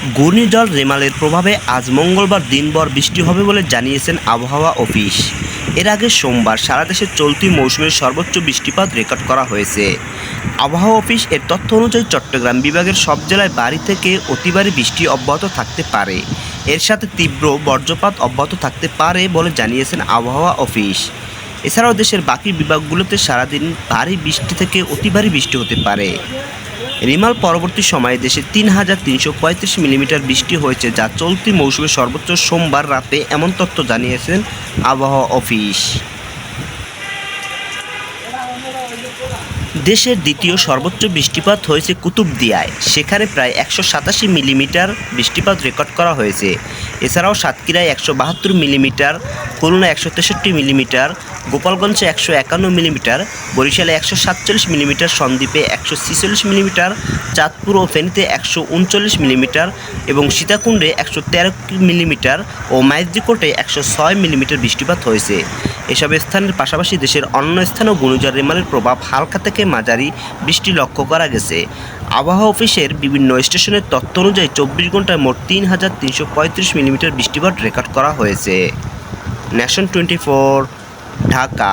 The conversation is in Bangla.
ঘূর্ণিঝড় রেমালের প্রভাবে আজ মঙ্গলবার দিনভর বৃষ্টি হবে বলে জানিয়েছেন আবহাওয়া অফিস। এর আগে সোমবার সারা দেশে চলতি মৌসুমের সর্বোচ্চ বৃষ্টিপাত রেকর্ড করা হয়েছে। আবহাওয়া অফিস এর তথ্য অনুযায়ী চট্টগ্রাম বিভাগের সব জেলায় বাড়ি থেকে অতিবারে বৃষ্টি অব্যাহত থাকতে পারে। এর সাথে তীব্র বজ্রপাত অব্যাহত থাকতে পারে বলে জানিয়েছেন আবহাওয়া অফিস। এছাড়াও দেশের বাকি বিভাগগুলোতে সারাদিন ভারী বৃষ্টি থেকে অতি ভারী বৃষ্টি হতে পারে। রিমাল পরবর্তী সময়ে দেশে তিন হাজার তিনশো পঁয়ত্রিশ মিলিমিটার বৃষ্টি হয়েছে যা চলতি মৌসুমে সর্বোচ্চ সোমবার রাতে এমন তথ্য জানিয়েছেন আবহাওয়া অফিস। দেশের দ্বিতীয় সর্বোচ্চ বৃষ্টিপাত হয়েছে কুতুবদিয়ায়। সেখানে প্রায় একশো সাতাশি মিলিমিটার বৃষ্টিপাত রেকর্ড করা হয়েছে। এছাড়াও সাতক্ষীরায় একশো বাহাত্তর মিলিমিটার খুলনা একশো তেষট্টি মিলিমিটার, গোপালগঞ্জে একশো একান্ন মিলিমিটার, বরিশালে একশো সাতচল্লিশ মিলিমিটার, সন্দ্বীপে একশো ছিচল্লিশ মিলিমিটার, চাঁদপুর ও ফেনীতে একশো উনচল্লিশ মিলিমিটার এবং সীতাকুণ্ডে একশো তেরো মিলিমিটার ও মাইজদিকোটে একশো ছয় মিলিমিটার বৃষ্টিপাত হয়েছে। এসব স্থানের পাশাপাশি দেশের অন্য স্থানেও ঘূর্ণিঝড় রেমালের প্রভাব হালকা থেকে মাঝারি বৃষ্টি লক্ষ্য করা গেছে। আবহাওয়া অফিসের বিভিন্ন স্টেশনের তথ্য অনুযায়ী চব্বিশ ঘন্টায় মোট তিন হাজার তিনশো পঁয়ত্রিশ মিলিমিটার বৃষ্টিপাত রেকর্ড করা হয়েছে। Nation twenty four Dhaka